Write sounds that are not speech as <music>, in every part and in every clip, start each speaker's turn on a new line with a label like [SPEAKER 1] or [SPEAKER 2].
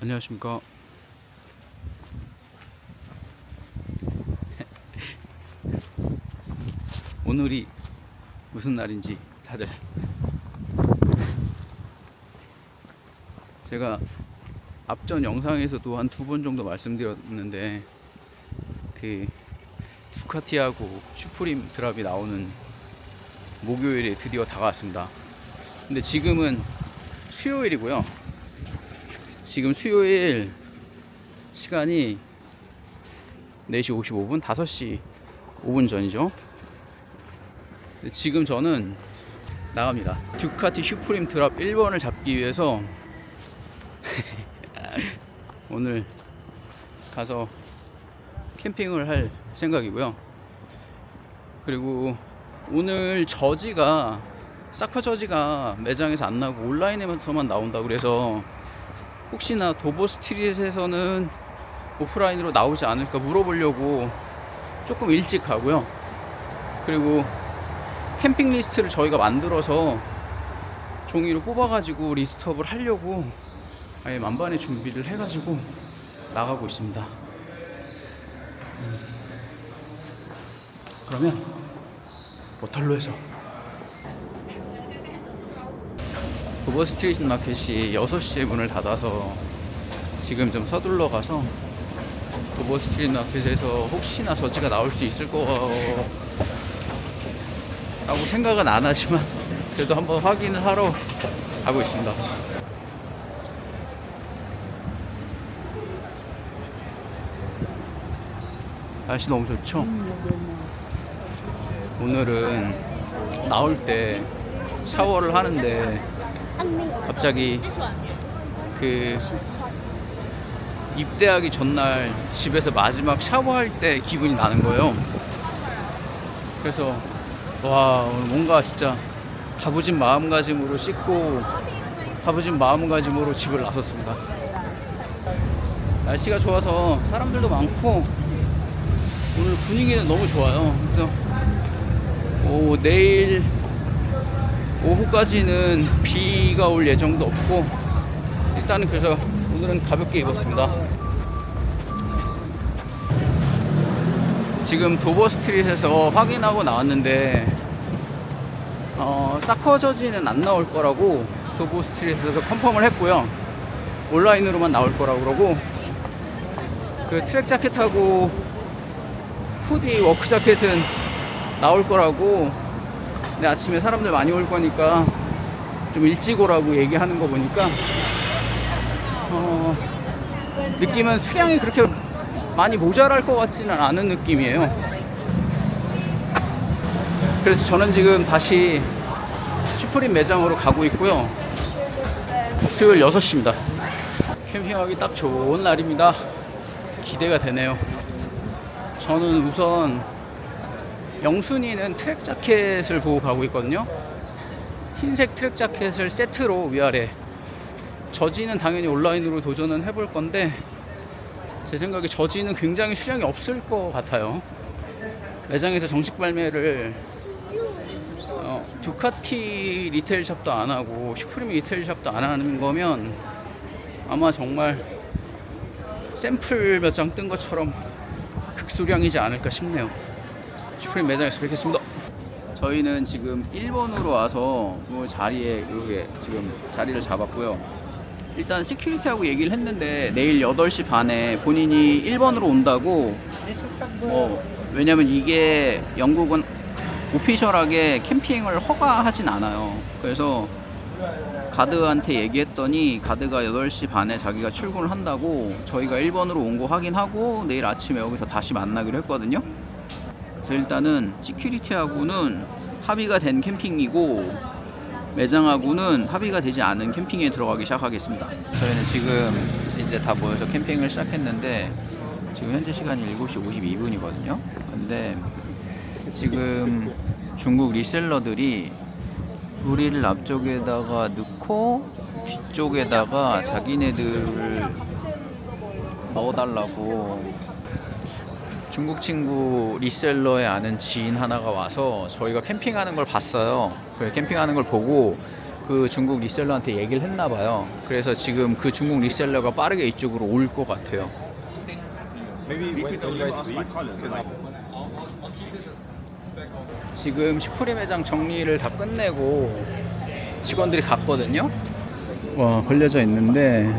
[SPEAKER 1] 안녕하십니까. 오늘이 무슨 날인지 다들 제가 앞전 영상에서도 한 두 번 정도 말씀드렸는데 그 두카티하고 슈프림 드랍이 나오는 목요일에 드디어 다가왔습니다. 근데 지금은 수요일이고요. 지금 수요일 시간이 4시 55분, 5시 5분 전이죠. 지금 저는 나갑니다. 듀카티 슈프림 드랍 1번을 잡기 위해서 <laughs> 오늘 가서 캠핑을 할 생각이고요. 그리고 오늘 저지가 사커 저지가 매장에서 안 나고 온라인에서만 나온다 그래서 혹시나 도보 스트릿에서는 오프라인으로 나오지 않을까 물어보려고 조금 일찍 가고요. 그리고 캠핑 리스트를 저희가 만들어서 종이로 뽑아가지고 리스트업을 하려고 아예 만반의 준비를 해가지고 나가고 있습니다. 음. 그러면 모털로에서 도버 스트리트 마켓이 6시에 문을 닫아서 지금 좀 서둘러 가서 도버 스트리트 마켓에서 혹시나 저지가 나올 수 있을 거라고 생각은 안 하지만 그래도 한번 확인을 하러 가고 있습니다. 날씨 너무 좋죠? 오늘은 나올 때 샤워를 하는데 갑자기 그 입대하기 전날 집에서 마지막 샤워할 때 기분이 나는 거예요. 그래서 와 뭔가 진짜 가부진 마음가짐으로 씻고 가부진 마음가짐으로 집을 나섰습니다. 날씨가 좋아서 사람들도 많고 오늘 분위기는 너무 좋아요. 그래서 오, 내일 오후까지는 비가 올 예정도 없고 일단은 그래서 오늘은 가볍게 입었습니다. 지금 도버 스트릿에서 확인하고 나왔는데 어, 사커 저지는 안 나올 거라고 도버 스트릿에서 컨펌을 했고요. 온라인으로만 나올 거라고 그러고 그 트랙 자켓하고 후디 워크 자켓은 나올 거라고 근데 아침에 사람들 많이 올 거니까 좀 일찍 오라고 얘기하는 거 보니까 어, 느낌은 수량이 그렇게 많이 모자랄 것 같지는 않은 느낌이에요. 그래서 저는 지금 다시 슈프림 매장으로 가고 있고요. 수요일 6시입니다. 캠핑하기 딱 좋은 날입니다. 기대가 되네요. 저는 우선 영순이는 트랙 자켓을 보고 가고 있거든요. 흰색 트랙 자켓을 세트로 위아래. 저지는 당연히 온라인으로 도전은 해볼 건데 제 생각에 저지는 굉장히 수량이 없을 것 같아요. 매장에서 정식 발매를 어, 두카티 리테일 샵도 안 하고 슈프림 리테일 샵도 안 하는 거면 아마 정말 샘플 몇 장 뜬 것처럼 극소량이지 않을까 싶네요. 슈프림 매장에서 뵙겠습니다. 저희는 지금 1번으로 와서 그 자리에 이렇게 지금 자리를 잡았고요. 일단 시큐리티하고 얘기를 했는데 내일 8시 반에 본인이 1번으로 온다고 어, 왜냐면 이게 영국은 오피셜하게 캠핑을 허가하진 않아요. 그래서 가드한테 얘기했더니 가드가 8시 반에 자기가 출근을 한다고 저희가 1번으로 온 거 확인하고 내일 아침에 여기서 다시 만나기로 했거든요. 그래서 일단은 시큐리티하고는 합의가 된 캠핑이고 매장하고는 합의가 되지 않은 캠핑에 들어가기 시작하겠습니다. 저희는 지금 이제 다 모여서 캠핑을 시작했는데 지금 현재 시간이 7시 52분이거든요. 근데 지금 중국 리셀러들이 우리를 앞쪽에다가 넣고 뒤쪽에다가 자기네들을 넣어달라고 중국 친구 리셀러에 아는 지인 하나가 와서 저희가 캠핑하는 걸 봤어요. 그 캠핑하는 걸 보고 그 중국 리셀러한테 얘기를 했나 봐요. 그래서 지금 그 중국 리셀러가 빠르게 이쪽으로 올 것 같아요. 지금 슈프림 매장 정리를 다 끝내고 직원들이 갔거든요. 와 걸려져 있는데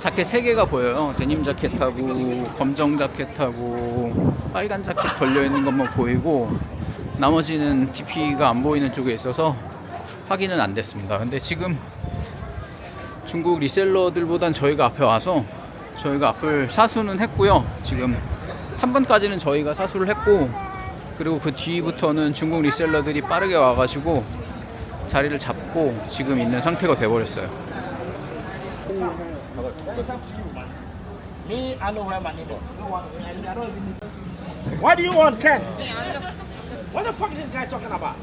[SPEAKER 1] 자켓 세 개가 보여요. 데님 자켓하고 검정 자켓하고 빨간 자켓 걸려 있는 것만 보이고 나머지는 DP가 안 보이는 쪽에 있어서 확인은 안 됐습니다. 근데 지금 중국 리셀러들보단 저희가 앞에 와서 저희가 앞을 사수는 했고요. 지금 3번까지는 저희가 사수를 했고 그리고 그 뒤부터는 중국 리셀러들이 빠르게 와가지고 자리를 잡고 지금 있는 상태가 돼버렸어요.
[SPEAKER 2] Me, I know where my name is. I don't even need- What do you want, Ken? What the fuck is this guy talking about?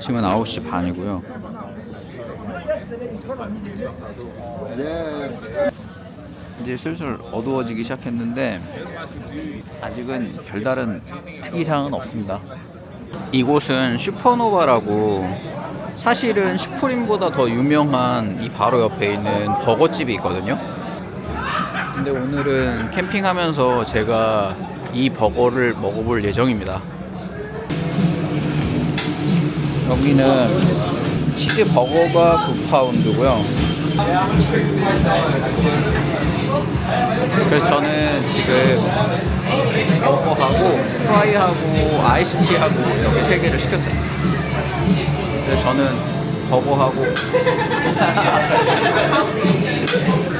[SPEAKER 1] 지금은 9시 반이고요. 이제 슬슬 어두워지기 시작했는데 아직은 별다른 특이사항은 없습니다. 이곳은 슈퍼노바라고 사실은 슈프림보다 더 유명한 이 바로 옆에 있는 버거집이 있거든요. 근데 오늘은 캠핑하면서 제가 이 버거를 먹어볼 예정입니다. 여기는 치즈 버거가 9파운드고요. 그래서 저는 지금 버거하고 프라이하고 아이스티하고 이렇게 세 개를 시켰어요. 그래서 저는 버거하고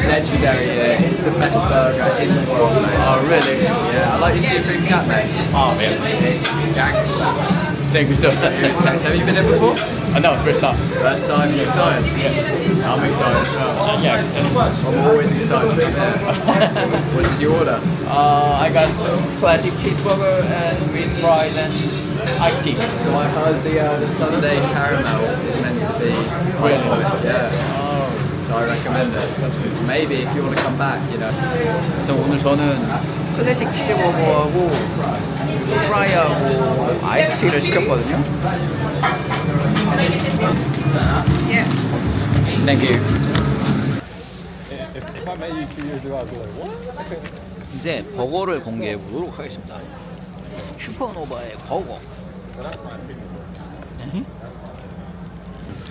[SPEAKER 3] legendary. Yeah, it's the best burger in the world, mate.
[SPEAKER 1] Oh really?
[SPEAKER 3] Yeah, I like your supreme cat, mate.
[SPEAKER 1] Oh man,
[SPEAKER 3] It's gangster.
[SPEAKER 1] thank you so much. <laughs>
[SPEAKER 3] Have you been here before?
[SPEAKER 1] I know, first time.
[SPEAKER 3] First time, you excited? Yeah. I'm excited as well.
[SPEAKER 1] Yeah.
[SPEAKER 3] I'm always excited to be there. <laughs> what did you order?
[SPEAKER 1] Uh, I got classic cheeseburger and green fries and iced tea.
[SPEAKER 3] So I heard the, uh, the Sunday caramel is meant to be quite good. Yeah. So I recommend it. Maybe if you want to come back, you know.
[SPEAKER 1] 그래서 오늘 저는 클래식 치즈버거하고 프라이하고 아이스티를 시켰거든요. Thank you.
[SPEAKER 4] you?
[SPEAKER 1] 이제 버거를 공개해 보도록 하겠습니다. 슈퍼노바의 버거. 네?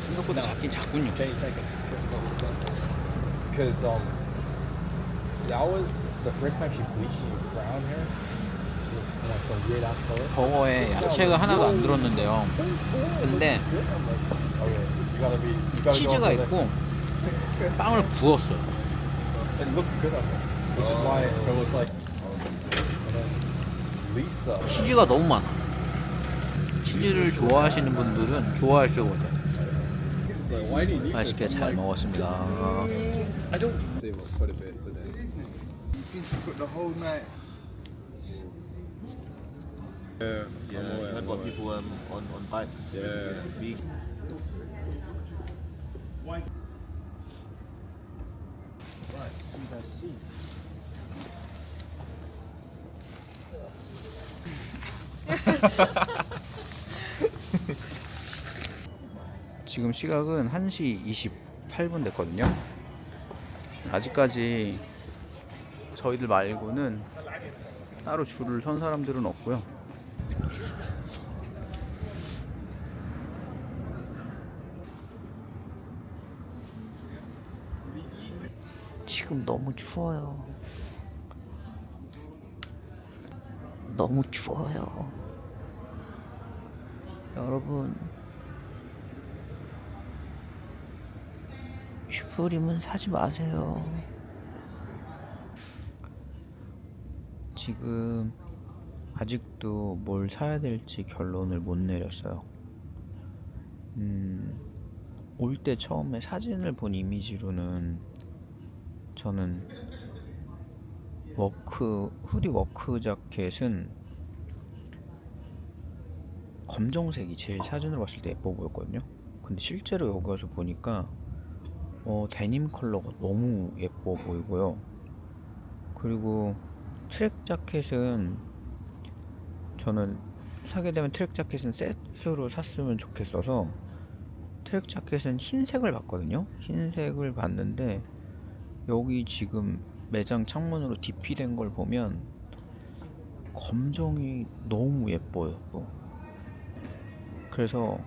[SPEAKER 1] 생각보다 작긴 작군요.
[SPEAKER 4] Because um, that was the first time she bleached your
[SPEAKER 1] 버거에 야채가 하나도 안 들었는데요. 근데 치즈가 있고 빵을
[SPEAKER 4] Lisa.
[SPEAKER 1] 치즈가 너무 많아. 치즈를 좋아하시는 분들은 좋아하실 거예요. 맛있게 잘 먹었습니다.
[SPEAKER 4] I don't. Save up quite a bit, but then.
[SPEAKER 5] Cook the whole
[SPEAKER 4] Yeah,
[SPEAKER 6] Yeah, you heard what people um, on, on bikes.
[SPEAKER 4] Yeah.
[SPEAKER 6] Beef.
[SPEAKER 1] 지금 시각은 1시 28분 됐거든요. 아직까지 저희들 말고는 따로 줄을 선 사람들은 없고요. 지금 너무 추워요. 너무 추워요. 여러분, 슈프림은 사지 마세요. 지금 아직 도 뭘 사야 될지 결론을 못 내렸어요. 음, 올 때 처음에 사진을 본 이미지로는 저는 워크 후디 워크 자켓은 검정색이 제일 사진으로 봤을 때 예뻐 보였거든요. 근데 실제로 여기 와서 보니까 어, 데님 컬러가 너무 예뻐 보이고요. 그리고 트랙 자켓은 저는 사게 되면 트랙 자켓은 세트로 샀으면 좋겠어서 트랙 자켓은 흰색을 봤거든요. 흰색을 봤는데 여기 지금 매장 창문으로 DP된 걸 보면 검정이 너무 예뻐요. 또. 그래서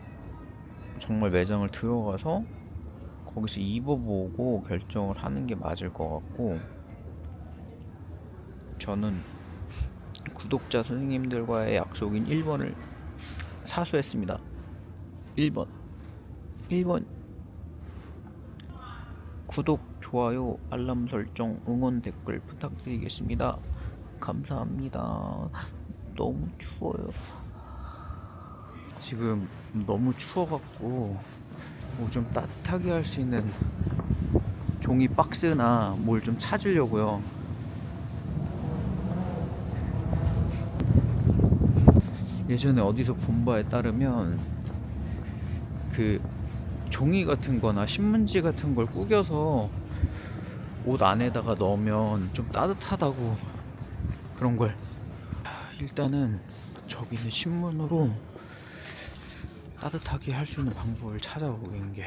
[SPEAKER 1] 정말 매장을 들어가서 거기서 입어보고 결정을 하는 게 맞을 것 같고 저는 구독자 선생님들과의 약속인 1번을 사수했습니다. 1번. 1번. 구독, 좋아요, 알람 설정, 응원 댓글 부탁드리겠습니다. 감사합니다. 너무 추워요. 지금 너무 추워갖고 뭐 좀 따뜻하게 할 수 있는 종이 박스나 뭘 좀 찾으려고요. 예전에 어디서 본 바에 따르면 그 종이 같은 거나 신문지 같은 걸 구겨서 옷 안에다가 넣으면 좀 따뜻하다고 그런 걸 일단은 저기 있는 신문으로 따뜻하게 할 수 있는 방법을 찾아보는 게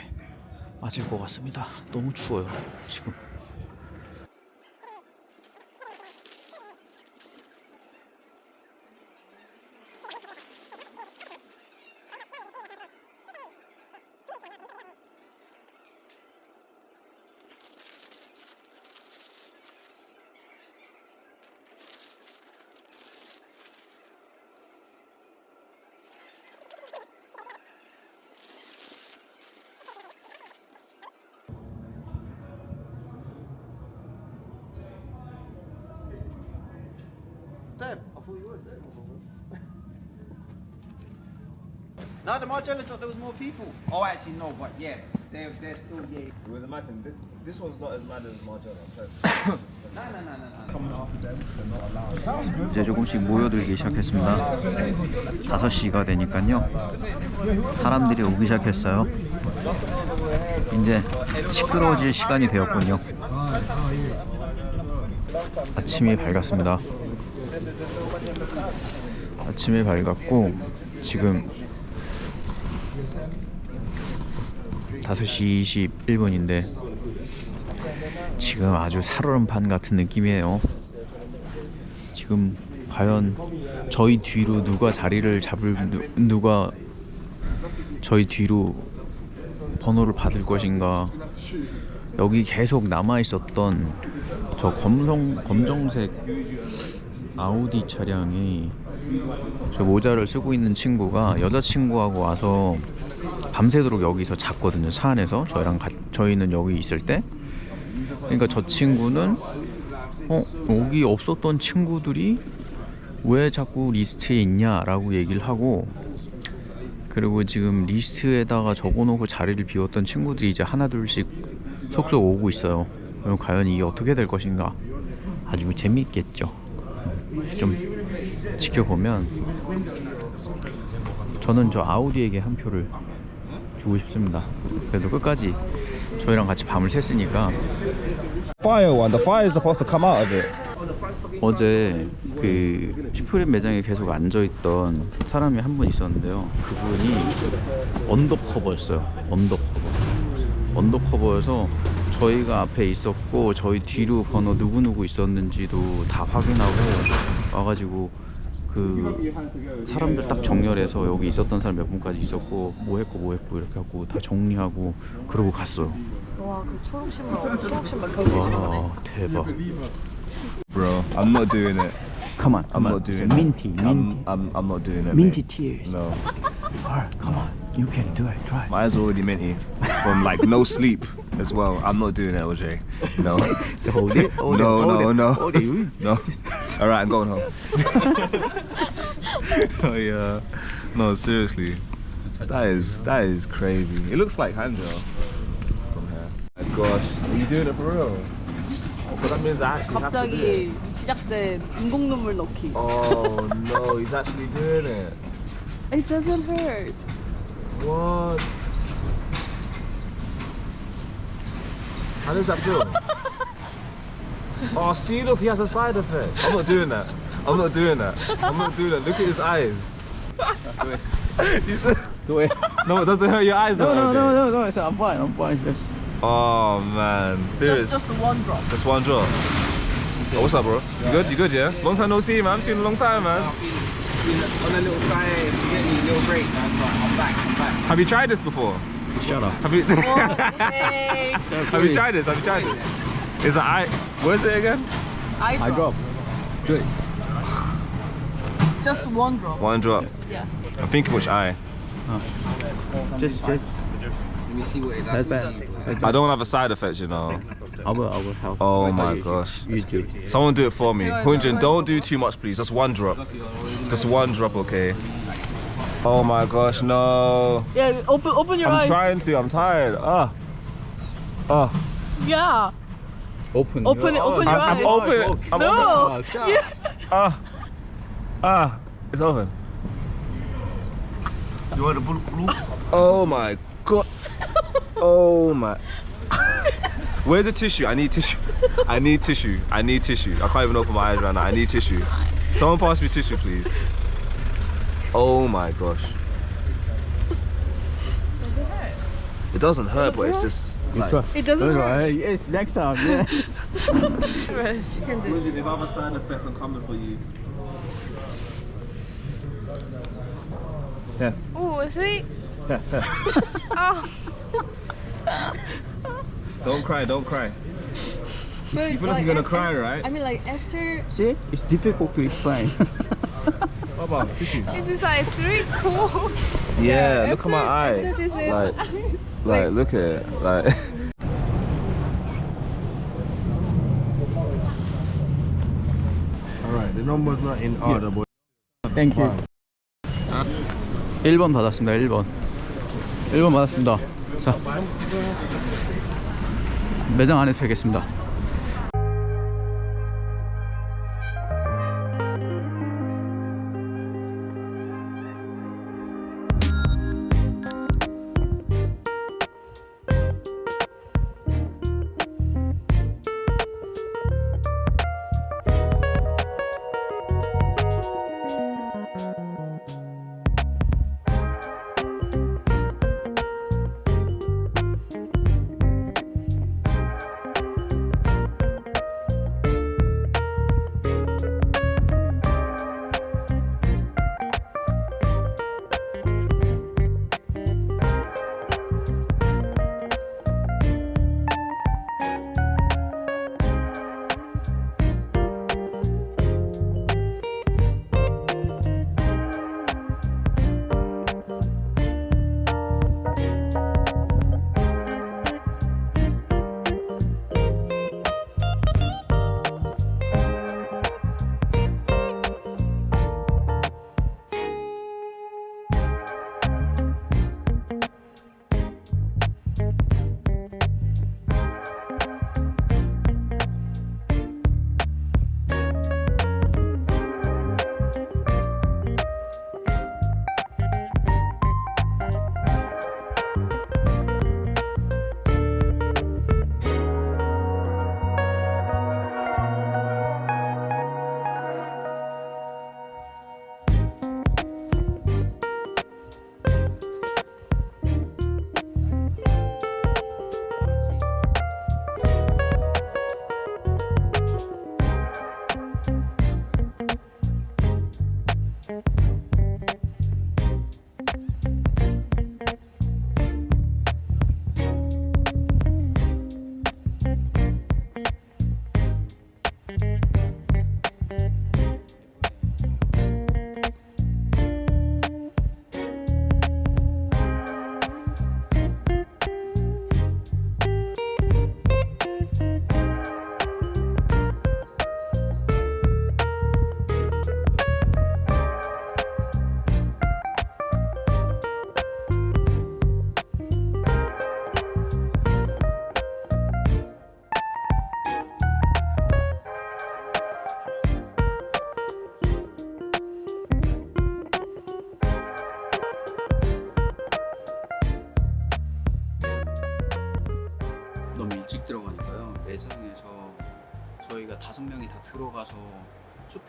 [SPEAKER 1] 맞을 것 같습니다. 너무 추워요, 지금.
[SPEAKER 7] No, the Margiela thought there was more people. Oh, actually, no, but yeah, they're, they're still, yeah.
[SPEAKER 6] It was imagine this, this one's not as mad as Marjana.
[SPEAKER 7] No, no, no, no, no.
[SPEAKER 1] 이제 조금씩 모여들기 시작했습니다. 5시가 되니까요. 사람들이 오기 시작했어요. 이제 시끄러워질 시간이 되었군요. 아침이 밝았습니다. 아침이 밝았고 지금 5시 21분인데 지금 아주 살얼음판 같은 느낌이에요. 지금 과연 저희 뒤로 누가 자리를 잡을 누, 누가 저희 뒤로 번호를 받을 것인가 여기 계속 남아 있었던 저 검정 검정색 아우디 차량이 저 모자를 쓰고 있는 친구가 여자친구하고 와서 밤새도록 여기서 잤거든요 차 안에서 저희랑 가, 저희는 여기 있을 때 그러니까 저 친구는 어 여기 없었던 친구들이 왜 자꾸 리스트에 있냐라고 얘기를 하고 그리고 지금 리스트에다가 적어놓고 자리를 비웠던 친구들이 이제 하나둘씩 속속 오고 있어요. 그럼 과연 이게 어떻게 될 것인가? 아주 재밌겠죠. 좀 지켜보면 저는 저 아우디에게 한 표를 주고 싶습니다. 그래도 끝까지 저희랑 같이 밤을 샜으니까
[SPEAKER 6] Fire one. The fire is supposed to come out of it.
[SPEAKER 1] 어제 그 슈프림 매장에 계속 앉아 있던 사람이 한 분 있었는데요. 그분이 언더커버였어요. 언더커버. 언더커버여서 저희가 앞에 있었고 저희 뒤로 번호 누구 누구 있었는지도 다 확인하고 와가지고 그 사람들 딱 정렬해서 여기 있었던 사람 몇 분까지 있었고 뭐 했고 뭐 했고 이렇게 하고 다 정리하고 그러고 갔어요.
[SPEAKER 8] 와, 그 초록 신발, 초록 신발 결국
[SPEAKER 1] 와 대박.
[SPEAKER 6] Bro, I'm not doing it.
[SPEAKER 1] Come on,
[SPEAKER 6] I'm
[SPEAKER 1] come on.
[SPEAKER 6] not doing it.
[SPEAKER 1] minty, minty,
[SPEAKER 6] I'm, I'm, I'm not doing it.
[SPEAKER 1] minty
[SPEAKER 6] mate.
[SPEAKER 1] tears.
[SPEAKER 6] No.
[SPEAKER 1] Alright, come on. You can do it. Try.
[SPEAKER 6] My eyes are already minty from like no sleep as well. I'm not doing it, OJ. No. <laughs>
[SPEAKER 1] So hold it. Hold
[SPEAKER 6] no,
[SPEAKER 1] it, hold
[SPEAKER 6] no,
[SPEAKER 1] it,
[SPEAKER 6] no.
[SPEAKER 1] Hold it. You- <laughs>
[SPEAKER 6] No. All right, I'm going home. <laughs> oh yeah. No, seriously. That is that is crazy. It looks like hand gel from here. My gosh, are you doing it for real? Oh, but that means I actually have to do it.
[SPEAKER 8] 갑자기 시작된 인공 눈물 넣기.
[SPEAKER 6] Oh no, he's actually doing it.
[SPEAKER 8] It doesn't hurt.
[SPEAKER 6] What? How does that feel? <laughs> Oh, see, look, he has a side effect. I'm not doing that. I'm not doing that. I'm not doing that. Look at his eyes.
[SPEAKER 1] Do it.
[SPEAKER 6] no, it doesn't hurt your eyes though.
[SPEAKER 1] No, no,
[SPEAKER 6] LJ.
[SPEAKER 1] no, no, no. It's, I'm fine. I'm fine. Just
[SPEAKER 6] Oh man, serious.
[SPEAKER 8] Just, just one drop.
[SPEAKER 6] Just one drop. Oh, what's up, bro? You good? You good? Yeah. Long time no see, man. I've seen you in a long time, man.
[SPEAKER 7] On a little side, to get me a little Right, I'm back, I'm back.
[SPEAKER 6] Have you tried this before?
[SPEAKER 1] shut up.
[SPEAKER 6] Have you?
[SPEAKER 8] Oh, <laughs> hey,
[SPEAKER 6] have you tried this? Have you tried this? Is it I? Where's it again?
[SPEAKER 8] eye drop.
[SPEAKER 1] I drop. Do it.
[SPEAKER 8] Just one drop.
[SPEAKER 6] One drop.
[SPEAKER 8] Yeah.
[SPEAKER 6] I'm thinking which eye.
[SPEAKER 1] Just, just.
[SPEAKER 7] Let me see what it does.
[SPEAKER 1] That's bad.
[SPEAKER 6] I don't have a side effect, you know.
[SPEAKER 1] I will, I will help.
[SPEAKER 6] Oh
[SPEAKER 1] Right,
[SPEAKER 6] my gosh.
[SPEAKER 1] You do.
[SPEAKER 6] Someone do it for me. Hunjin, don't do too much, please. Just one drop. Just one drop, okay? Oh my gosh, no.
[SPEAKER 8] Yeah, open open your eyes.
[SPEAKER 6] I'm trying to. I'm tired. Ah. Ah.
[SPEAKER 8] Yeah.
[SPEAKER 1] Open.
[SPEAKER 8] Open it, open your
[SPEAKER 6] I'm, I'm
[SPEAKER 8] eyes.
[SPEAKER 6] open. I'm
[SPEAKER 8] No. <laughs>
[SPEAKER 6] open.
[SPEAKER 8] Yes.
[SPEAKER 6] Ah. Ah. It's open.
[SPEAKER 5] You want the blue? blue?
[SPEAKER 6] Oh my god. Oh my. Where's the tissue? I need tissue. I need tissue. I need tissue. I can't even open my eyes right now. I need tissue. Someone pass me tissue, please. Oh my gosh. It doesn't hurt, but it's just like.
[SPEAKER 8] It doesn't hurt.
[SPEAKER 1] Yes, next time. Yes. <laughs>
[SPEAKER 8] She can do. it.
[SPEAKER 6] If I have a side effect, I'm coming for you. Yeah. <laughs>
[SPEAKER 8] Oh, sweet. <laughs>
[SPEAKER 6] Don't cry, don't cry.
[SPEAKER 8] But
[SPEAKER 6] You feel like you're gonna cry, right?
[SPEAKER 8] I mean, like after
[SPEAKER 1] See, it's difficult to explain.
[SPEAKER 6] About tissue?
[SPEAKER 8] this is like three cool.
[SPEAKER 6] Yeah, look at my eye.
[SPEAKER 8] this is-
[SPEAKER 6] Like, like, look at it. Like.
[SPEAKER 5] Alright, the number's not in order, but
[SPEAKER 1] 땡큐. 1번 받았습니다. 1번. 1번 받았습니다. 자. 매장 안에서 뵙겠습니다.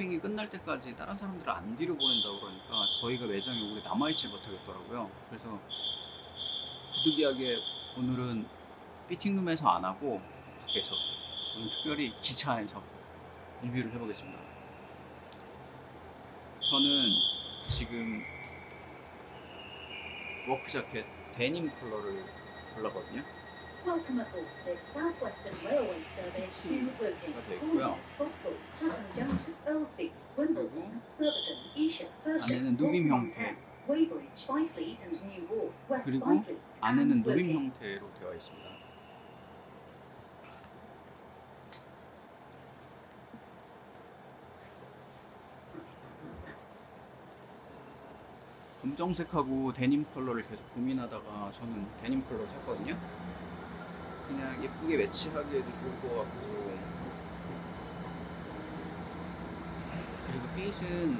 [SPEAKER 1] 쇼핑이 끝날 때까지 다른 사람들을 안 뒤로 보낸다고 그러니까 저희가 매장에 오래 남아있지 못하겠더라고요. 그래서 부득이하게 오늘은 피팅룸에서 안 하고 밖에서 오늘 특별히 기차 안에서 리뷰를 해보겠습니다. 저는 지금 워크 자켓 데님 컬러를 골랐거든요. 안에는 누빔 형태. 그리고 안에는 누빔. 형태로 되어 있습니다. 검정색하고 데님 컬러를 계속 고민하다가 저는 데님 컬러를 샀거든요. 그냥 예쁘게 매치하기에도 좋을 것 같고. 그리고 핏은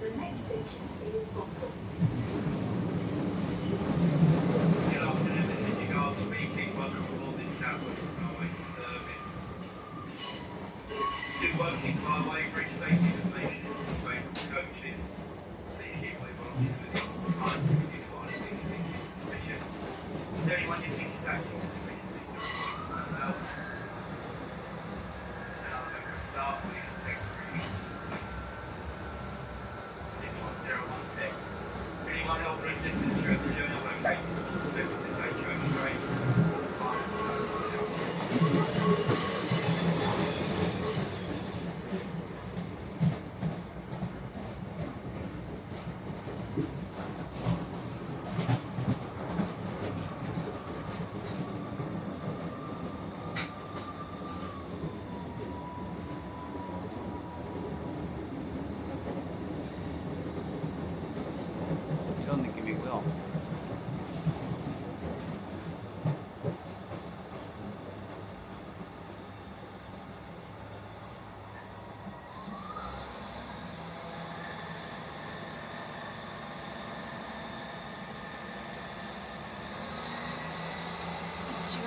[SPEAKER 9] The next station is Vauxhall.
[SPEAKER 10] Working Highway Bridge Station Information Information Coaches. Please keep away from this with your time. If you want to see information. Is there anyone you think is actually Start with text reading. Six one zero one six. Anyone else interested in the journal location? This is the Church Train.
[SPEAKER 1] 이런 느낌이고요. 피치가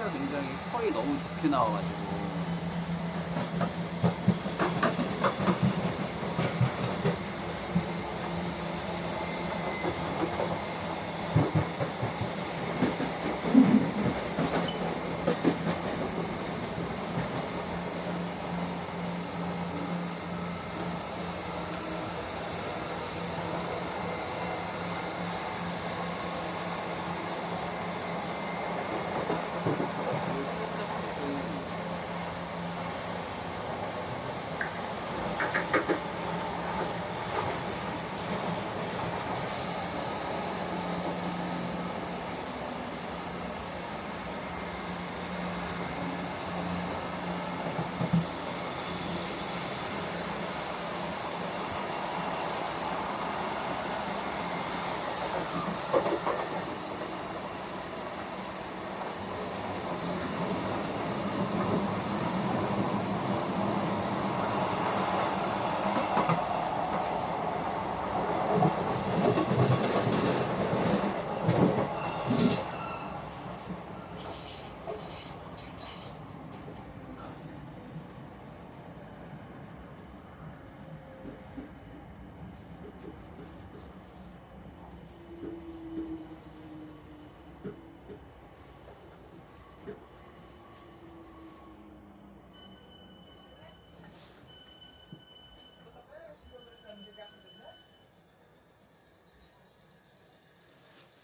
[SPEAKER 1] 컬이 너무 좋게 나와가지고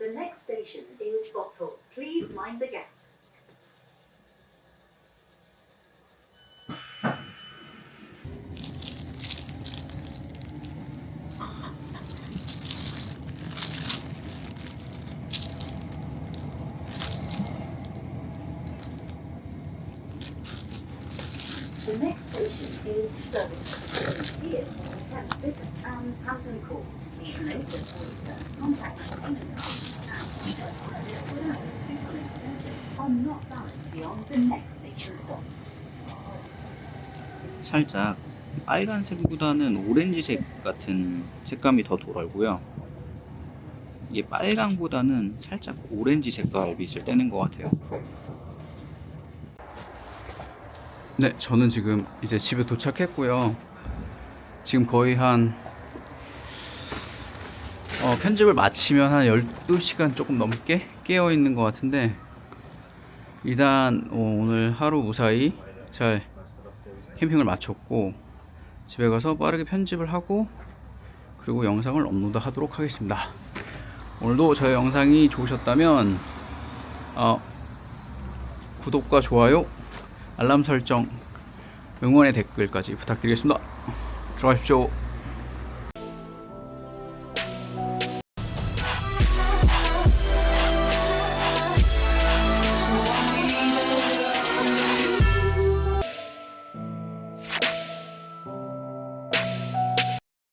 [SPEAKER 9] The next station is Vauxhall. Please mind the gap. The next station is Surbiton. Here, Ditton and Hampton Court. Please note that
[SPEAKER 1] 살짝 빨간색보다는 오렌지색 같은 색감이 더 덜하고요. 이게 빨강보다는 살짝 오렌지 색깔 빛을 떼는 것 같아요. 네, 저는 지금 이제 집에 도착했고요. 지금 거의 한 어, 편집을 마치면 한 12시간 조금 넘게 깨어 있는 것 같은데 일단 어, 오늘 하루 무사히 잘 캠핑을 마쳤고 집에 가서 빠르게 편집을 하고 그리고 영상을 업로드 하도록 하겠습니다. 오늘도 저의 영상이 좋으셨다면 어, 구독과 좋아요, 알람 설정, 응원의 댓글까지 부탁드리겠습니다. 들어가십시오.